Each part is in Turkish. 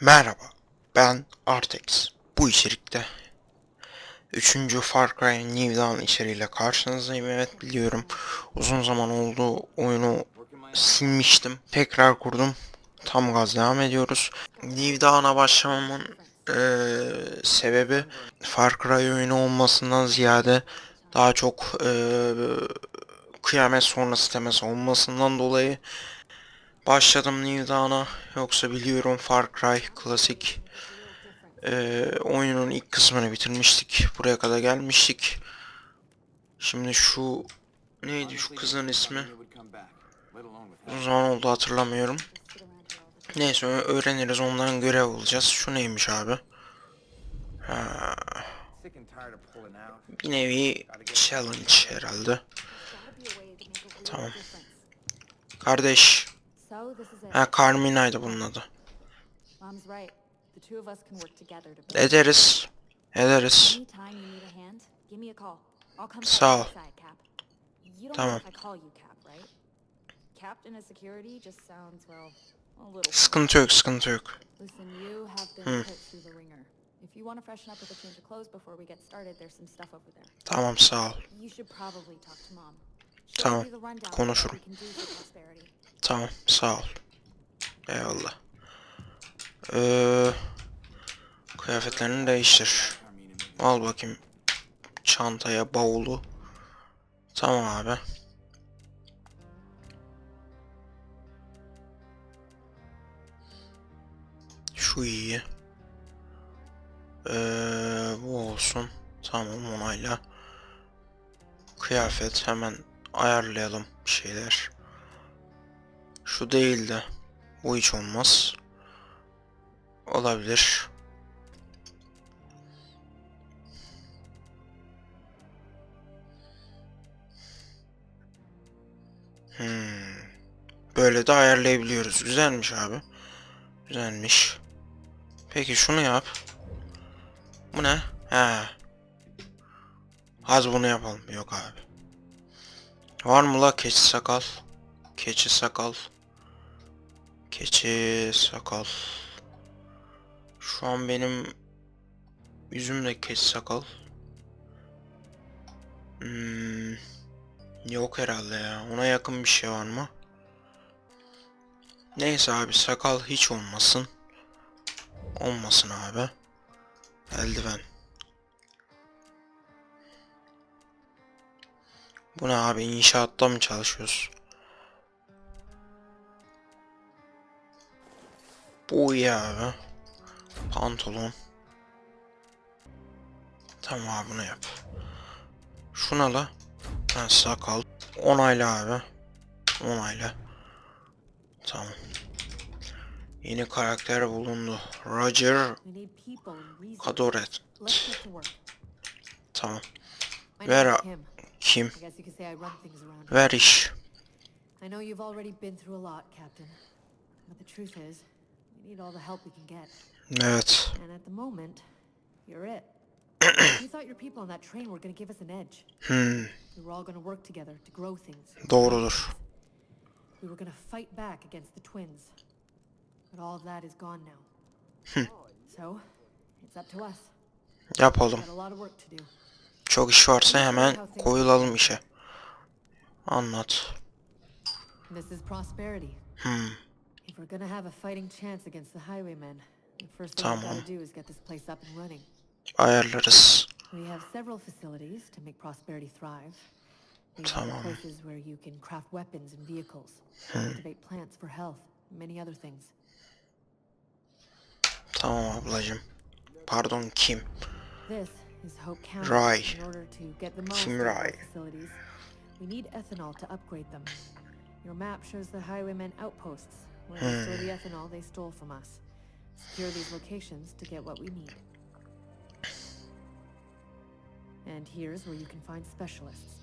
Merhaba, ben Artex. Bu içerikte 3. Far Cry New Dawn içeriğiyle karşınızdayım. Evet biliyorum uzun zaman oldu oyunu silmiştim. Tekrar kurdum. Tam gaz devam ediyoruz. New Dawn'a başlamamın eee, sebebi Far Cry oyunu olmasından ziyade daha çok eee, kıyamet sonrası teması olmasından dolayı başladım New Dawn'a. Yoksa biliyorum Far Cry klasik eee, oyunun ilk kısmını bitirmiştik. Buraya kadar gelmiştik. Şimdi şu neydi şu kızın ismi? Uzun zaman oldu hatırlamıyorum. Neyse öğreniriz ondan görev alacağız. Şu neymiş abi? Ha, bir nevi challenge herhalde. Tamam. Kardeş. Ha Carmina'ydı bunun adı. Ederiz. Ederiz. Sağ ol. Tamam. Sıkıntı yok, sıkıntı yok. Hmm. put through the ringer. If you want to freshen up with a change of clothes before we get started, there's some stuff over there. Tamam sağ ol. You should probably talk to mom. Tamam, konuşurum. Tamam sağ ol. Eyvallah. Ee, kıyafetlerini değiştir. Al bakayım çantaya bavulu. Tamam abi. Şu iyi. Ee, bu olsun. Tamam onayla. Kıyafet hemen ayarlayalım bir şeyler. Şu değil de bu hiç olmaz. Olabilir. Hmm. Böyle de ayarlayabiliyoruz. Güzelmiş abi. Güzelmiş. Peki şunu yap. Bu ne? He. Hadi bunu yapalım. Yok abi. Var mı la keçi sakal? Keçi sakal. Keçi sakal. Şu an benim yüzümde keçi sakal. Hmm, yok herhalde ya. Ona yakın bir şey var mı? Neyse abi sakal hiç olmasın. Olmasın abi. Eldiven. Bu ne abi inşaatta mı çalışıyoruz? Bu iyi abi. Pantolon. Tamam abi bunu yap. Şuna la. Ha, sakal. Onayla abi. Onayla. Tamam. Yeni karakter bulundu. Roger. Kadoret. Tamam. My Where name is are- Kim. Kim? I guess you could say I run things around. I know you've already been through a lot, Captain. But the truth is, we need all the help we can get. Evet. And at the moment, you're it. you thought your people on that train were going to give us an edge. Hmm. We were all going to work together to grow things. Doğrudur. We were going to fight back against the twins. But all of that is gone now. so, it's up to us. Yapalım. We've Got a lot of work to do. Çok iş varsa hemen koyulalım işe. Anlat. This is prosperity. Hmm. If we're gonna have a fighting chance against the highwaymen, the first thing we've Tamam. got to do is get this place up and running. Ayarlarız. We have several facilities to make prosperity thrive. These are Tamam. places where you can craft weapons and vehicles, cultivate plants for health, many other things. Tamam ablacım. Pardon kim? This is Hope County. Rai. In order to get the most Kim out of our Rai. facilities, we need ethanol to upgrade them. Your map shows the highwaymen outposts where they store the hmm. ethanol they stole from us. Secure these locations to get what we need. And here's where you can find specialists.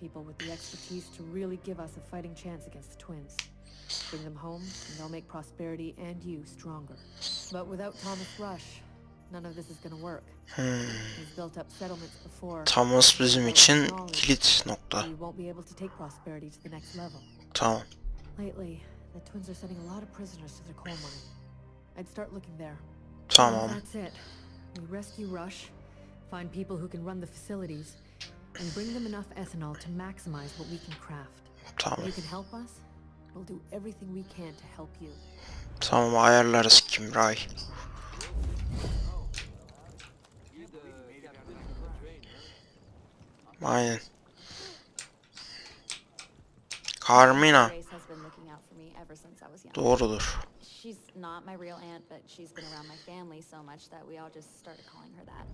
People with the expertise to really give us a fighting chance against the twins. Bring them home, and they'll make prosperity and you stronger. But without Thomas Rush, Thomas bizim için kilit nokta. The. Tamam. Lately, the twins are sending a lot of prisoners to their coal mine. I'd start looking there. Tamam. That's it. We rescue Rush, find people who can run the facilities, and bring them enough ethanol to maximize what we can craft. Tamam. you can help us, we'll do everything we can to help you. Tamam ayarlarız Kimray. Was young. Doğrudur. She's not my real aunt, but she's been around my family so much that we all just started calling her that.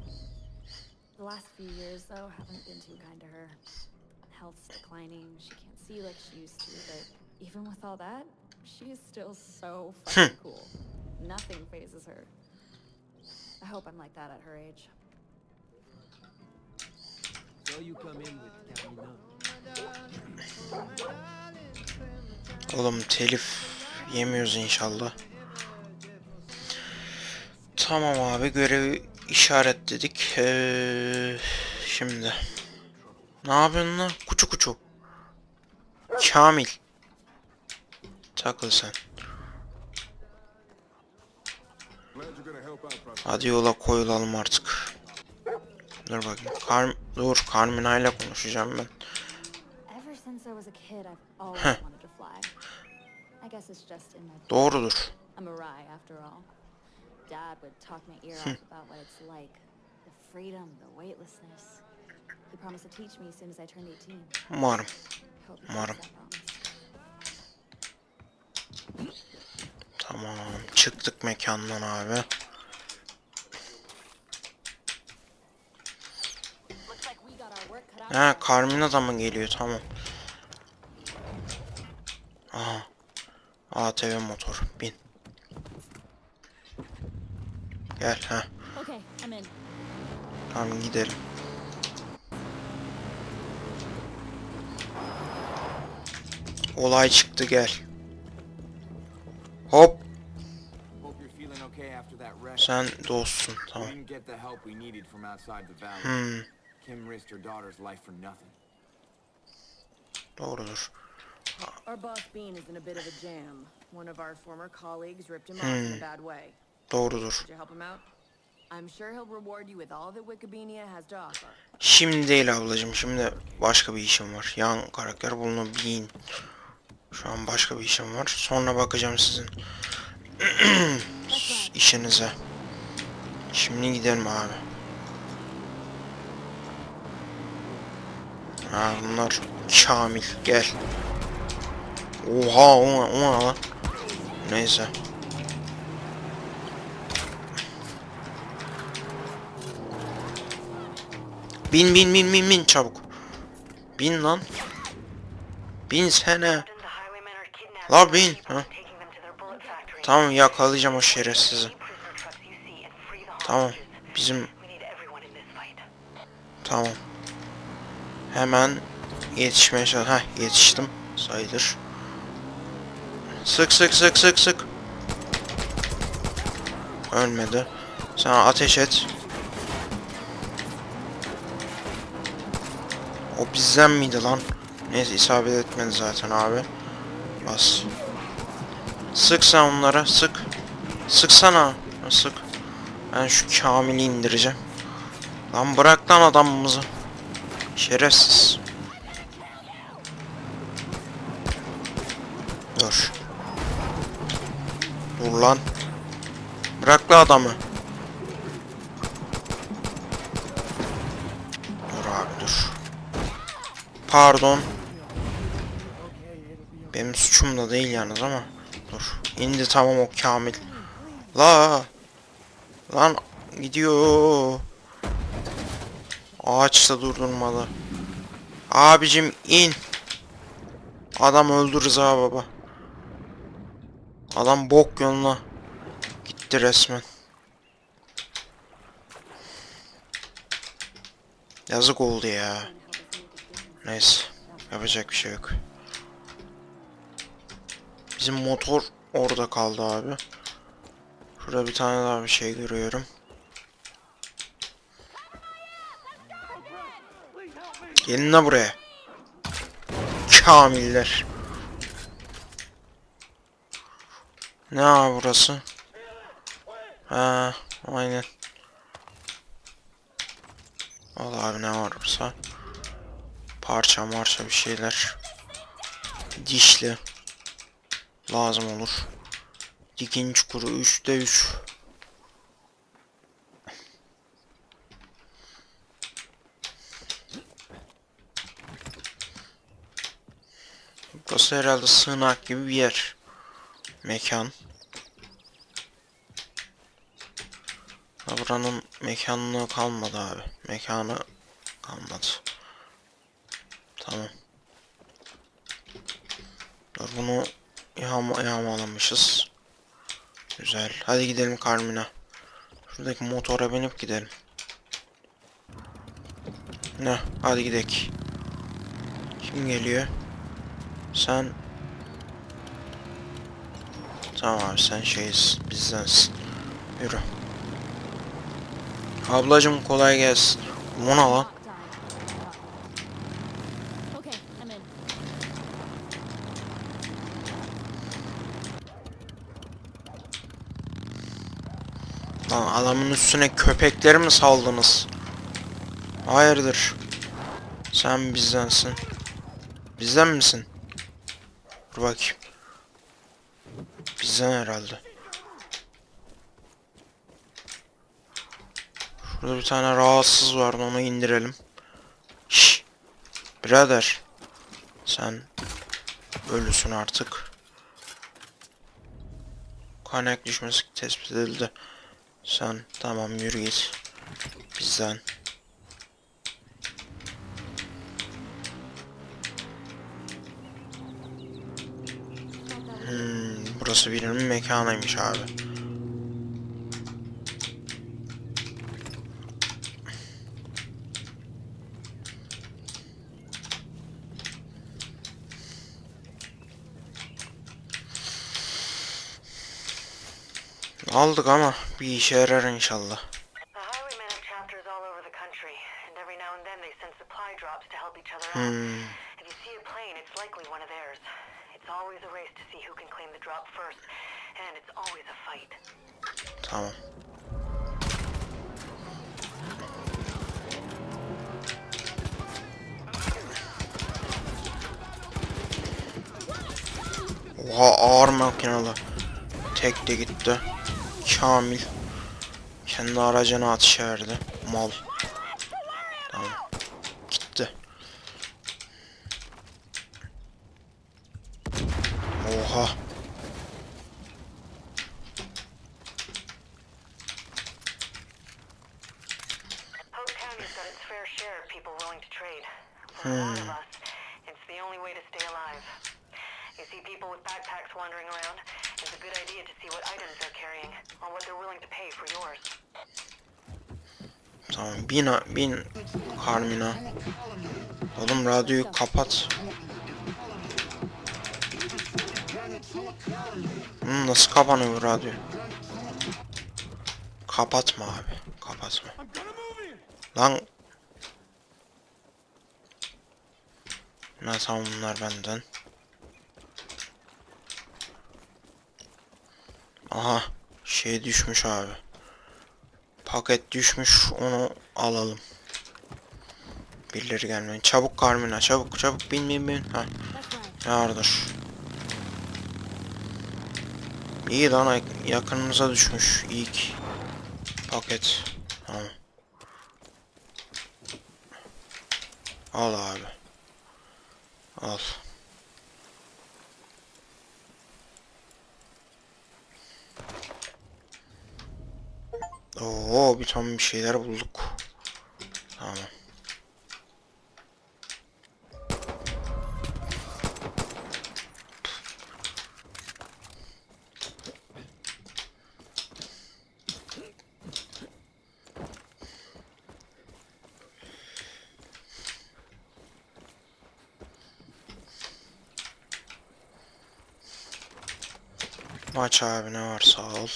The last few years, though, haven't been too kind to her. Health's declining, she can't see like she used to, but even with all that, she is still so hmm. fucking cool. Nothing phases her. I hope I'm like that at her age. Oğlum telif yemiyoruz inşallah. Tamam abi görevi işaretledik. Ee, şimdi. Ne yapıyorsun lan? Kuçu kuçu. Kamil. Takıl sen. Hadi yola koyulalım artık. Dur bakayım. Kar dur Carmina ile konuşacağım ben. Doğrudur. I'm a Rye, after all. Dad would talk my ear off about what it's like. The freedom, the weightlessness. He promised to teach me as soon as I turned 18. Umarım. Hope he Umarım. keeps that promise. Tamam. Çıktık mekandan abi. Looks like we got our work cut out. Ha Carmina da mı geliyor? Tamam. Aha. ATV motor. Bin. Gel ha. Okay, I'm in. Tamam gidelim. Olay çıktı gel. Hop. Sen dostsun. Tamam. Hmm. Kim risked her daughter's life for nothing. Doğrudur. Our boss Bean is in a bit of a jam. One of our former colleagues ripped him off in a bad way. Doğrudur. Did you help him out? I'm sure he'll reward you with all that Wikipedia has to offer. Şimdi değil ablacığım. Şimdi başka bir işim var. Yan karakter bunu bin. Şu an başka bir işim var. Sonra bakacağım sizin işinize. Şimdi gidelim abi. Ha bunlar Kamil gel. Oha o ne- o ne lan? Neyse. Bin bin bin bin bin çabuk. Bin lan. Bin sene. La bin. Ha. Tamam yakalayacağım o şerefsizi. Tamam. Bizim Tamam. Hemen yetişmeye çalış. Ha yetiştim. Sayılır. Sık sık sık sık sık. Ölmedi. Sen ateş et. O bizden miydi lan? Neyse isabet etmedi zaten abi. Bas. Sık sen onlara sık. Sıksana. Sık. Ben şu Kamil'i indireceğim. Lan bırak lan adamımızı. Şerefsiz. Dur. Dur lan. Bırak lan adamı. Dur abi dur. Pardon. Benim suçum da değil yalnız ama. Dur. İndi tamam o Kamil. La. Lan gidiyor. Ağaçta durdurmalı. Abicim in. Adam öldü Rıza baba. Adam bok yoluna gitti resmen. Yazık oldu ya. Neyse. Yapacak bir şey yok. Bizim motor orada kaldı abi. Şurada bir tane daha bir şey görüyorum. Gelin la buraya. Kamiller. Ne abi burası? Ha, aynen. Al abi ne varsa. Parça marça bir şeyler. Dişli. Lazım olur. Dikin çukuru 3'te 3. Burası herhalde sığınak gibi bir yer. Mekan. Buranın mekanlığı kalmadı abi. Mekanı kalmadı. Tamam. Dur bunu yağma, yağmalamışız. Güzel. Hadi gidelim Carmina. Şuradaki motora binip gidelim. Ne? Hadi gidelim. Kim geliyor? Sen... Tamam abi sen şeyiz. Bizdensin. Yürü. Ablacım kolay gelsin. Bu ne lan? Lan adamın üstüne köpekleri mi saldınız? Hayırdır? Sen bizdensin. Bizden misin? Dur bakayım. Bizden herhalde. Şurada bir tane rahatsız vardı onu indirelim. Şş. Birader. Sen ölüsün artık. Kaynak düşmesi tespit edildi. Sen tamam yürü git. Bizden. Hmm, burası birinin mekanıymış abi. Aldık ama bir işe yarar inşallah. The highwaymen have chapters all over the country, and every now and then they send supply drops to help each other out. Hmm, If you see a plane, it's likely one of theirs. It's always a race to see who can claim the drop first, and it's always a fight. Tamam. Oha ağır makinalı. Tek de gitti. Kamil. Kendi aracına atış verdi. Mal. Tamam. Gitti. Oha. Hope County's got its fair share of people willing to trade. For a lot of us, it's the only way to stay alive. You see people with backpacks wandering around, it's a good idea to see what items they're carrying, or what they're willing to pay for yours. Tamam bin Carmina. Oğlum radyoyu kapat. Hmm, nasıl kapanıyor radyo? Kapatma abi. Kapatma. Lan. Ne tamam bunlar benden. Aha. Şey düşmüş abi. Paket düşmüş onu alalım. Birileri gelmeyin. Çabuk Carmina çabuk çabuk bin bin bin. Ha. Yardır. İyi lan yakınımıza düşmüş ilk paket. Tamam. Al abi. Al. Oo bir ton bir şeyler bulduk. Tamam. Maç abi ne varsa al.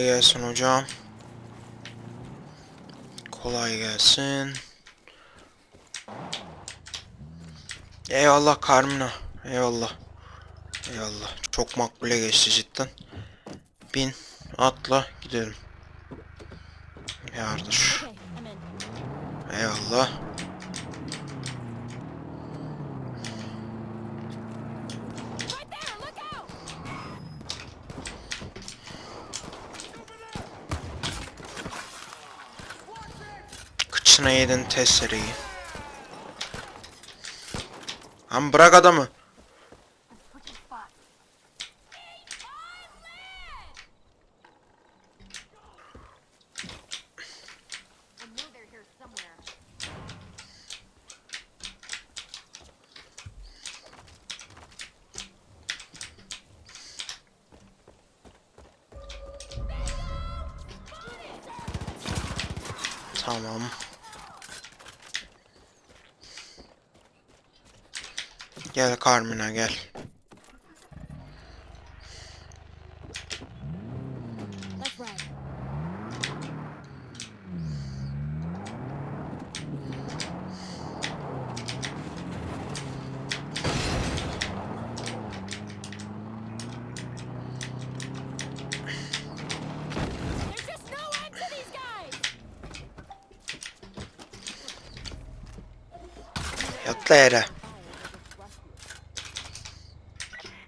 Kolay gelsin hocam. Kolay gelsin. Eyvallah Carmina. Eyvallah. Eyvallah. Çok makbule geçti cidden. Bin, atla, gidelim. Yardır. Eyvallah. Right there, look out! Kıçına yedin testereyi. Bırak adamı. Tamam. Gel Carmina gel. Let's ride. There's just no end to these guys! Yatla yere.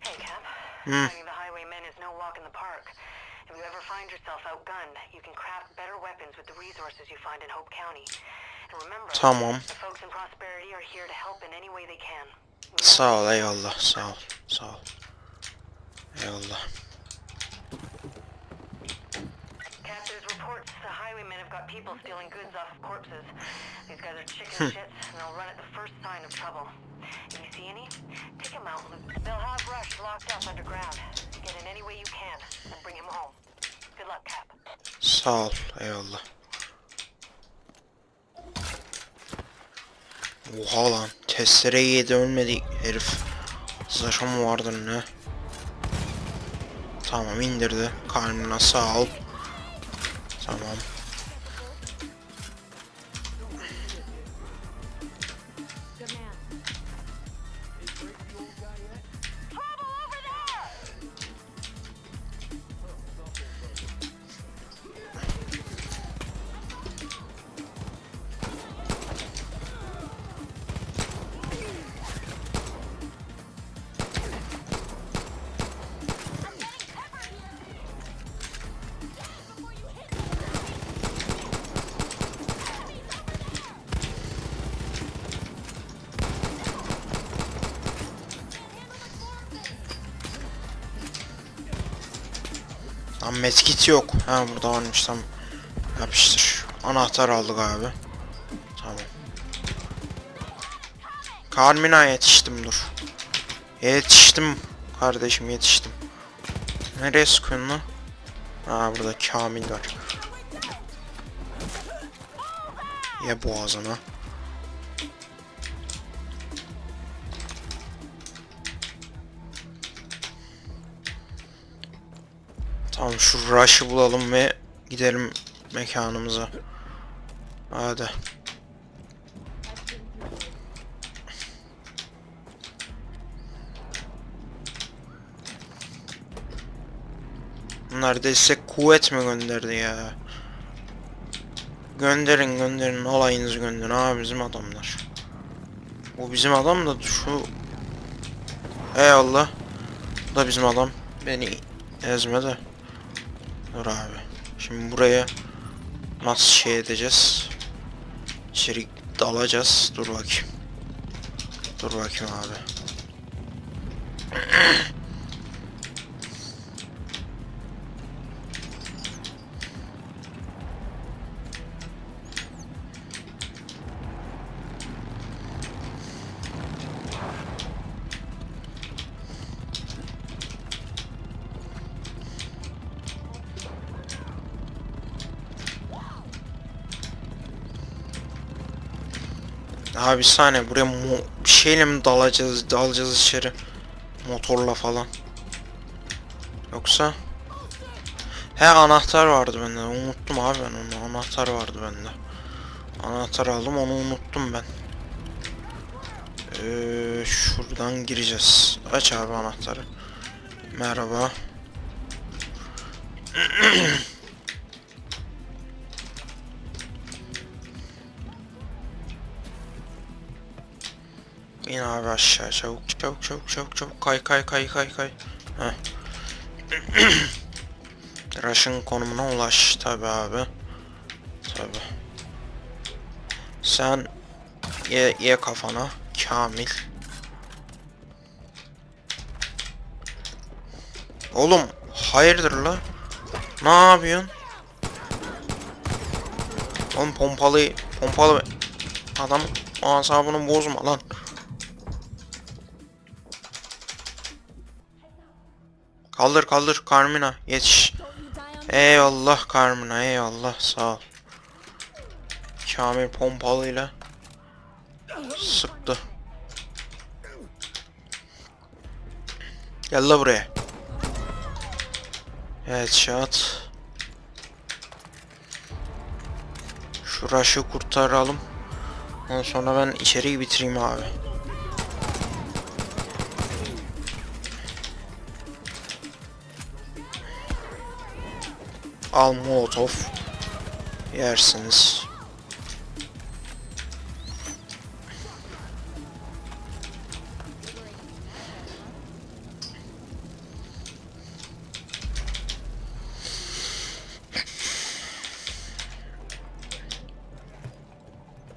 Hey, Cap. Hmm. Fighting the highwaymen is no walk in the park. If you ever find yourself outgunned, you can craft better weapons with the resources you find in Hope County. And remember, Tamam. the folks in Prosperity are here to help in any way they can. Sağ ol eyvallah sağ ol. Sağ ol. Eyvallah. People stealing goods off of corpses. These guys are chicken shits, and they'll run at the first sign of trouble. If you see any, take them out. Luke. They'll have Rush locked up underground. Get in any way you can, and bring him home. Good luck, Cap. Sağ ol eyvallah. Oha lan. Testereyi yedi ölmedi herif. Zırhı mı vardır ne? Tamam indirdi. Carmina sağ ol. Tamam. Lan medkit yok. Ha burada varmış tam. Yapıştır. Anahtar aldık abi. Tamam. Carmina yetiştim dur. Yetiştim kardeşim yetiştim. Nereye sıkıyorsun lan? Ha burada Kamil var. Ye boğazına. Tamam şu rush'ı bulalım ve gidelim mekanımıza. Hadi. Destek kuvvet mi gönderdi ya? Gönderin gönderin alayınızı gönderin abi bizim adamlar. Bu bizim adam da şu Eyvallah. Bu da bizim adam. Beni ezme de. Dur abi. Şimdi buraya nasıl şey edeceğiz? İçeri dalacağız. Dur bakayım. Dur bakayım abi. Abi bir saniye buraya mo- bir şeyle mi dalacağız dalacağız içeri motorla falan yoksa He anahtar vardı bende. Unuttum abi ben onu. Anahtar vardı bende. Anahtar aldım onu unuttum ben. Ee, şuradan gireceğiz. Aç abi anahtarı. Merhaba. aşağı çabuk çabuk çabuk çabuk çabuk kay kay kay kay kay. Heh. Rush'ın konumuna ulaş tabi abi. Tabi. Sen ye, ye kafana Kamil. Oğlum hayırdır la? Ne yapıyorsun? Oğlum pompalı pompalı adam asabını bozma lan. Kaldır kaldır Carmina yetiş. Eyvallah Carmina eyvallah sağ ol. Kamil pompalıyla sıktı. Gel la buraya. Evet şat. Şu rush'ı kurtaralım. Ondan sonra ben içeriği bitireyim abi. Al molotof. Yersiniz.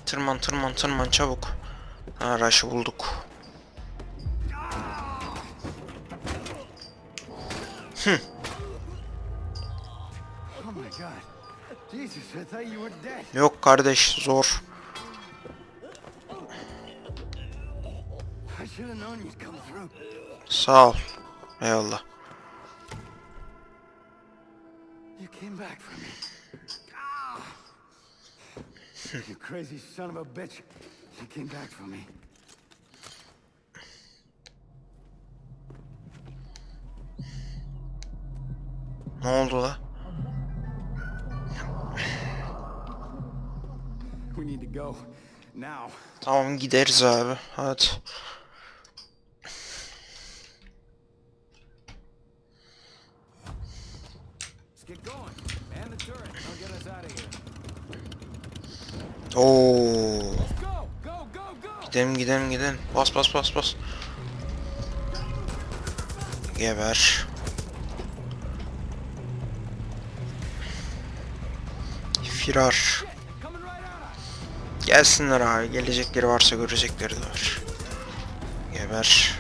Tırman tırman tırman çabuk. Ha rush'ı bulduk. Kardeş zor. Sağ ol. Eyvallah. You came back for me. Ah! you crazy son of a bitch. You came back for me. Ne oldu la? Tamam gideriz abi. Hadi. Oo. Gidelim gidelim gidelim. Bas bas bas bas. Geber. Firar. Gelsinler abi. Gelecekleri varsa görecekleri de var. Geber.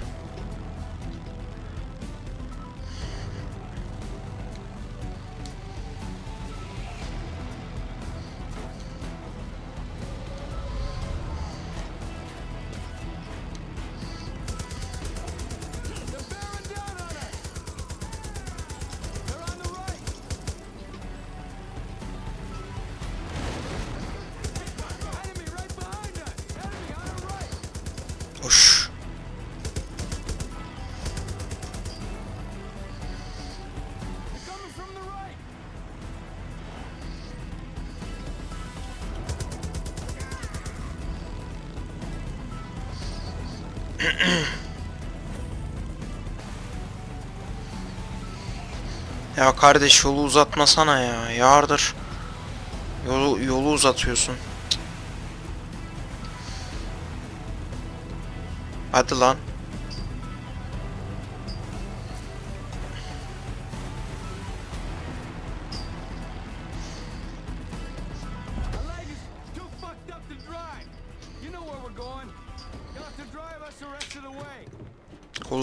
Ya kardeş yolu uzatmasana ya. Yardır. Yolu yolu uzatıyorsun. Hadi lan.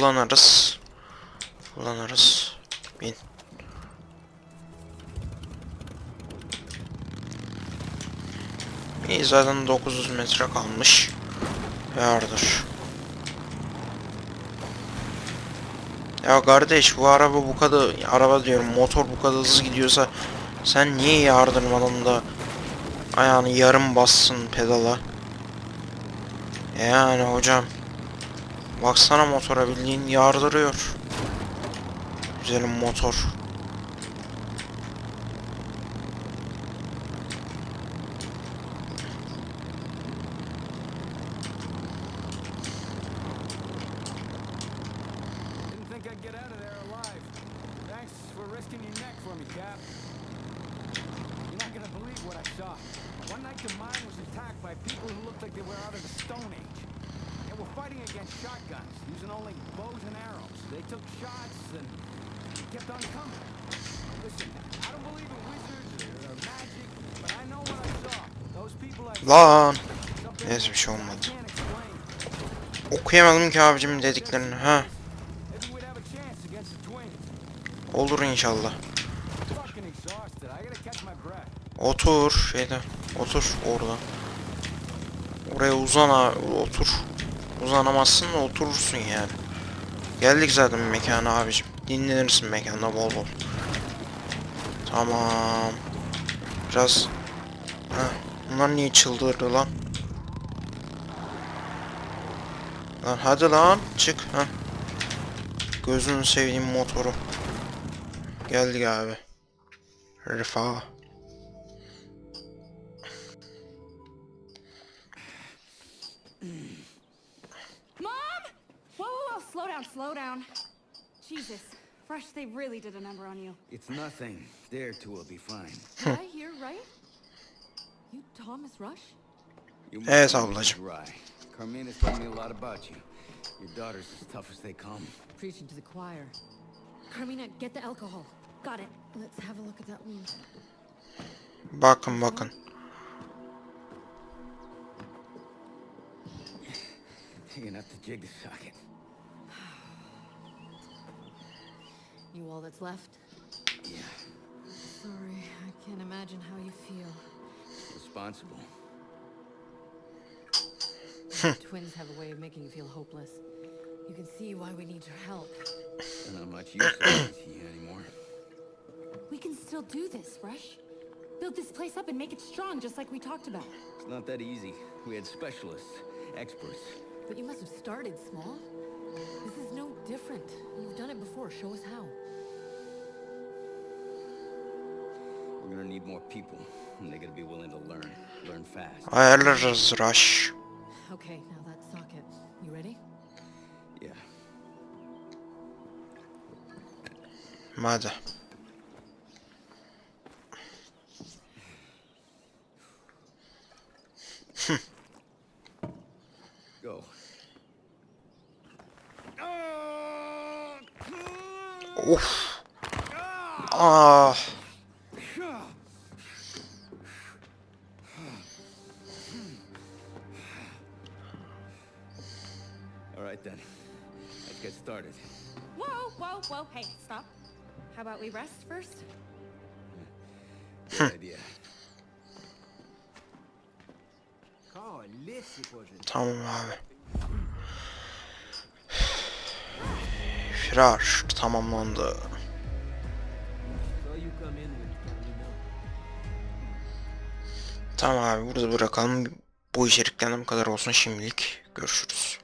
Kullanırız. Kullanırız. Bin. İyi zaten 900 metre kalmış. Yardır. Ya kardeş bu araba bu kadar araba diyorum motor bu kadar hızlı gidiyorsa sen niye yardırmadan da ayağını yarım bassın pedala? Yani hocam Baksana motora bildiğin yardırıyor. Güzelim motor. One night the mine was attacked by people who looked like they were out of the Stone Age. Fighting against shotguns, using only bows and arrows. They took shots and they kept on coming. Listen, I don't believe in wizards or, magic, but I know what I saw. Those people I Lan. Neyse bir şey olmadı. Okuyamadım ki abicim dediklerini. Ha. Olur inşallah. Otur şeyde. Otur orada. Oraya uzan abi. Otur. Uzanamazsın oturursun yani. Geldik zaten mekana abicim. Dinlenirsin mekanda bol bol. Tamam. Biraz... Heh. Bunlar niye çıldırdı lan? Lan hadi lan çık ha. Gözünü sevdiğim motoru. Geldik abi. Rıfa. Whoa, whoa, slow down, slow down. Jesus, Fresh, they really did a number on you. It's nothing. Dare to will be fine. Did I hear right? You Thomas Rush? You Evet must be ablacığım. Dry. Carmina's told me a lot about you. Your daughter's as tough as they come. Preaching to the choir. Carmina, get the alcohol. Got it. Let's have a look at that wound. Bakın bakın. You're gonna have to jig the socket. You all that's left? Yeah. Sorry, I can't imagine how you feel. Responsible. Twins have a way of making you feel hopeless. You can see why we need your help. And not much use of you anymore. We can still do this, Rush. Build this place up and make it strong, just like we talked about. It's not that easy. We had specialists, experts. But you must have started small. This is no different. You've done it before. Show us how. We're gonna need more people, and they gotta be willing to learn. Learn fast. Ayarlarız Rush. Okay, now that socket. You ready? Yeah. Hadi. Go. Of. Ah. We rest first? Tamam abi. Firar tamamlandı. Tamam abi burada bırakalım. Bu içerikten bu kadar olsun şimdilik. Görüşürüz.